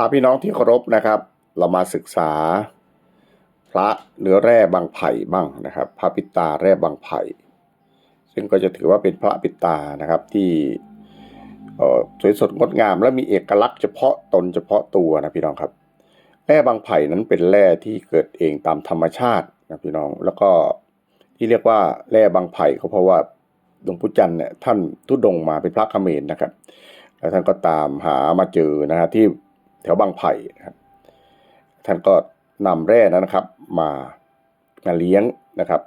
พาพี่น้องที่เคารพนะครับ เรามาศึกษา พระเนื้อแร่บางไผ่บ้างนะครับ พระปิตาแร่บางไผ่ ซึ่งก็จะถือว่าเป็นพระปิตานะครับที่สวยสดงดงาม และมีเอกลักษณ์เฉพาะตนเฉพาะตัวนะพี่น้องครับแร่บางไผ่นั้นเป็นแร่ที่เกิดเองตามธรรมชาตินะพี่น้องแล้วก็ที่เรียกว่าแร่บางไผ่ก็เพราะว่าหลวงปู่จันทร์เนี่ยท่านทุดงมาเป็นพระเขมรนะครับ แล้วท่านก็ตามหามาเจอนะฮะที่ แถวบางไผ่นะครับท่านก็นำแร่นั้นนะครับ มามาเลี้ยงนะครับ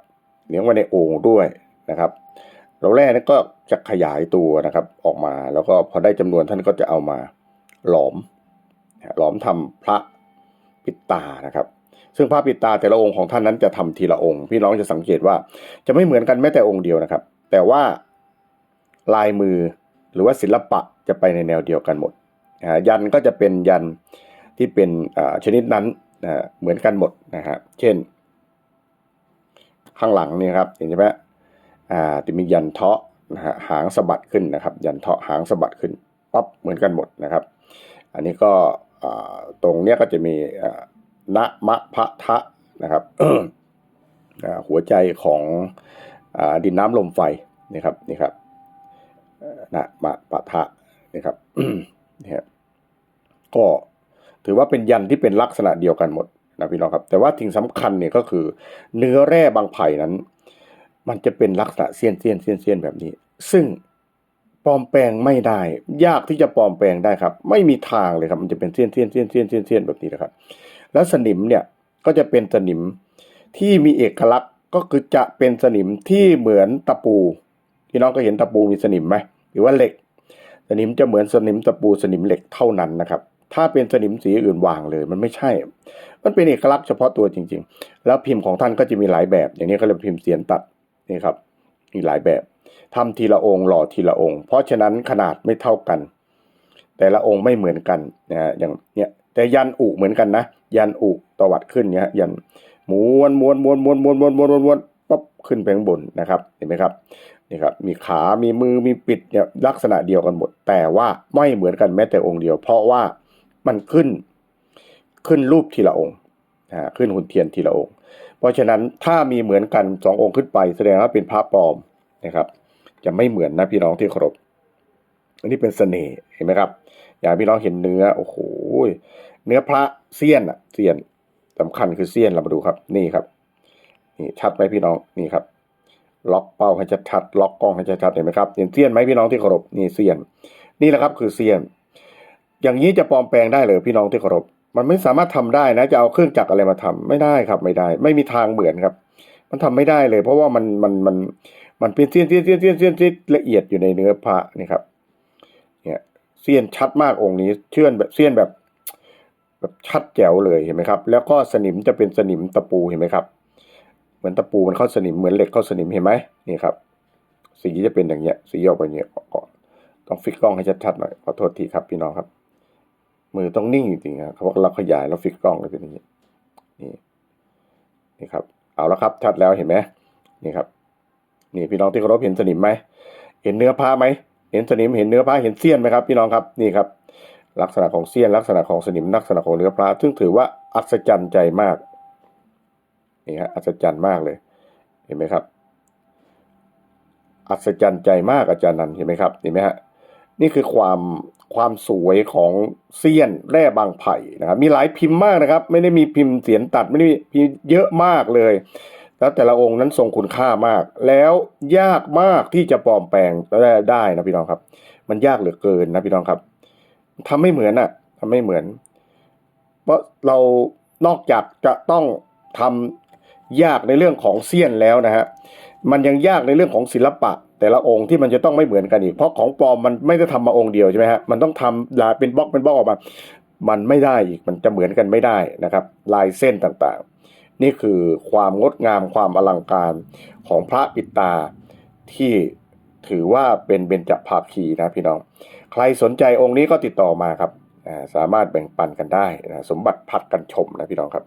เลี้ยงไว้ในโอ่งด้วยนะครับแล้วแร่นั้นก็จะขยายตัวนะครับออกมา แล้วก็พอได้จำนวนท่านก็จะเอามาหลอม หลอมทำพระปิดตานะครับ ซึ่งพระปิดตาแต่ละองค์ของท่านนั้นจะทำทีละองค์ พี่น้องจะสังเกตว่าจะไม่เหมือนกันแม้แต่องค์เดียวนะครับ แต่ว่าลายมือหรือว่าศิลปะจะไปในแนวเดียวกันหมด ยันก็จะเป็นยันที่เป็นชนิดนั้นนะเหมือนกันหมดนะฮะเช่น ข้างหลังนี่ครับเห็นใช่ไหมอ่าจะมียันเทาะนะฮะหางสะบัดขึ้นนะครับ ยันเทาะหางสะบัดขึ้นปั๊บเหมือนกันหมดนะครับ อันนี้ก็ตรงเนี้ยก็จะมีนะมะพะทะนะครับหัวใจของอดินน้ำลมไฟนี่ครับนี่ครับเอ่อนะมะปะทะนี่ครับนี่ครับ ก็ถือว่าเป็นยันที่เป็นลักษณะเดียวกันหมดนะพี่น้องครับ แต่ว่าสิ่งสำคัญเนี่ยก็คือ เนื้อแร่บางไผ่นั้น มันจะเป็นลักษณะเสี้ยนเสี้ยนเสี้ยนเสี้ยนแบบนี้ ซึ่งปลอมแปลงไม่ได้ ยากที่จะปลอมแปลงได้ครับ ไม่มีทางเลยครับ มันจะเป็นเสี้ยนเสี้ยนเสี้ยนเสี้ยนเสี้ยนเสี้ยนแบบนี้นะครับ แล้วสนิมเนี่ยก็จะเป็นสนิมที่มีเอกลักษณ์ก็คือจะเป็นสนิมที่เหมือนตะปูพี่น้องก็เห็นตะปูมีสนิมไหมหรือว่าเหล็ก สนิมจะเหมือนสนิมตะปูสนิมเหล็กเท่านั้นนะครับ ถ้าเป็นสนิมสีอื่นวางเลย มันไม่ใช่ มันเป็นเอกลักษณ์เฉพาะตัวจริง ๆ แล้วพิมพ์ของท่านก็จะมีหลายแบบ อย่างนี้ก็เรียกพิมพ์เสียนตัดนี่ครับมีหลายแบบทำทีละองค์หล่อทีละองค์ เพราะฉะนั้นขนาดไม่เท่ากัน แต่ละองค์ไม่เหมือนกันนะฮะอย่างเนี้ยแต่ยันอุเหมือนกันนะ ยันอุตวัดขึ้นเนี้ยยันม้วนม้วนม้วนม้วนม้วนม้วนม้วนม้วนม้วนปั๊บขึ้นไปข้างบนนะครับ เห็นไหมครับนี่ครับ มีขา มีมือ มีปิดเนี่ยลักษณะเดียวกันหมด แต่ว่าไม่เหมือนกันแม้แต่องค์เดียว เพราะว่า มันขึ้น ขึ้นรูปทีละองค์นะขึ้นหุ่นเทียนทีละองค์ เพราะฉะนั้นถ้ามีเหมือนกันสององค์ขึ้นไป แสดงว่าเป็นพระปลอมนะครับ จะไม่เหมือนนะพี่น้องที่เคารพอันนี้เป็นเสน่ห์เห็นไหมครับ อย่างพี่น้องเห็นเนื้อโอ้โหเนื้อพระเสี้ยนอะเสี้ยนสำคัญคือเสี้ยนเรามาดูครับ นี่ครับ นี่ชัดไหมพี่น้องนี่ครับ ล็อกเป้าให้ชัดๆล็อกกล้องให้ชัดๆเห็นไหมครับเห็นเสี้ยนไหมพี่น้องที่เคารพนี่เสี้ยน นี่แหละครับคือเสี้ยน อย่างนี้จะปลอมแปลงได้เลยพี่น้องที่เคารพมันไม่สามารถทำได้นะ จะเอาเครื่องจักรอะไรมาทำไม่ได้ครับไม่ได้ ไม่มีทางเหมือนครับ มันทำไม่ได้เลย เพราะว่ามันมันมันมันเป็นเสี้ยนเสี้ยนเสี้ยนเสี้ยนเสี้ยนเสี้ยนละเอียดอยู่ในเนื้อพระนี่ครับ เนี่ยเสี้ยนชัดมากองค์นี้ เชื่อนแบบเสี้ยนแบบ แบบชัดแจ๋วเลยเห็นไหมครับ แล้วก็สนิมจะเป็นสนิมตะปูเห็นไหมครับ เหมือนตะปูมันเข้าสนิมเหมือนเหล็กเข้าสนิมเห็นไหมนี่ครับ สีจะเป็นอย่างเงี้ยสีออกไปเนี้ยก่อนต้องฟิกกล้องให้ชัดๆหน่อยขอโทษทีครับพี่น้องครับ มือต้องนิ่งจริงๆครับเพราะเราขยายแล้วฟิกกล้องเลยเป็นอย่างนี้นี่นี่ครับ เอาแล้วครับชัดแล้วเห็นไหมนี่ครับ นี่พี่น้องที่เคารพเห็นสนิมไหมเห็นเนื้อผ้าไหมเห็นสนิมเห็นเนื้อผ้าเห็นเสี้ยนไหมครับพี่น้องครับนี่ครับ ลักษณะของเสี้ยน ลักษณะของสนิมลักษณะของเนื้อพระซึ่งถือว่าอัศจรรย์ใจมากนี่ฮะอัศจรรย์มากเลย เห็นไหมครับ อัศจรรย์ใจมากอาจารย์นันเห็นไหมครับเห็นไหมฮะ นี่คือความความสวยของเสี้ยนแร่บางไผ่นะครับ มีหลายพิมพ์มากนะครับ ไม่ได้มีพิมพ์เสียนตัดไม่ได้มีพิมพ์เยอะมากเลย แล้วแต่ละองค์นั้นทรงคุณค่ามาก แล้วยากมากที่จะปลอมแปลงได้ได้นะพี่น้องครับ มันยากเหลือเกินนะพี่น้องครับทำไม่เหมือนอะทำไม่เหมือน เพราะเรานอกจากจะต้องทำยากในเรื่องของเสี้ยนแล้วนะฮะมันยังยากในเรื่องของศิลปะ แต่ละองค์ที่มันจะต้องไม่เหมือนกันอีก เพราะของปลอมมันไม่ได้ทำมาองค์เดียวใช่ไหมฮะมันต้องทำลายเป็นบล็อกเป็นบล็อกออกมา มันไม่ได้อีกมันจะเหมือนกันไม่ได้นะครับ ลายเส้นต่างๆ นี่คือความงดงามความอลังการของพระปิดตาที่ถือว่าเป็นเบญจภาคีนะพี่น้อง ใครสนใจองค์นี้ก็ติดต่อมาครับสามารถแบ่งปันกันได้นะสมบัติพักกันชมนะพี่น้องครับ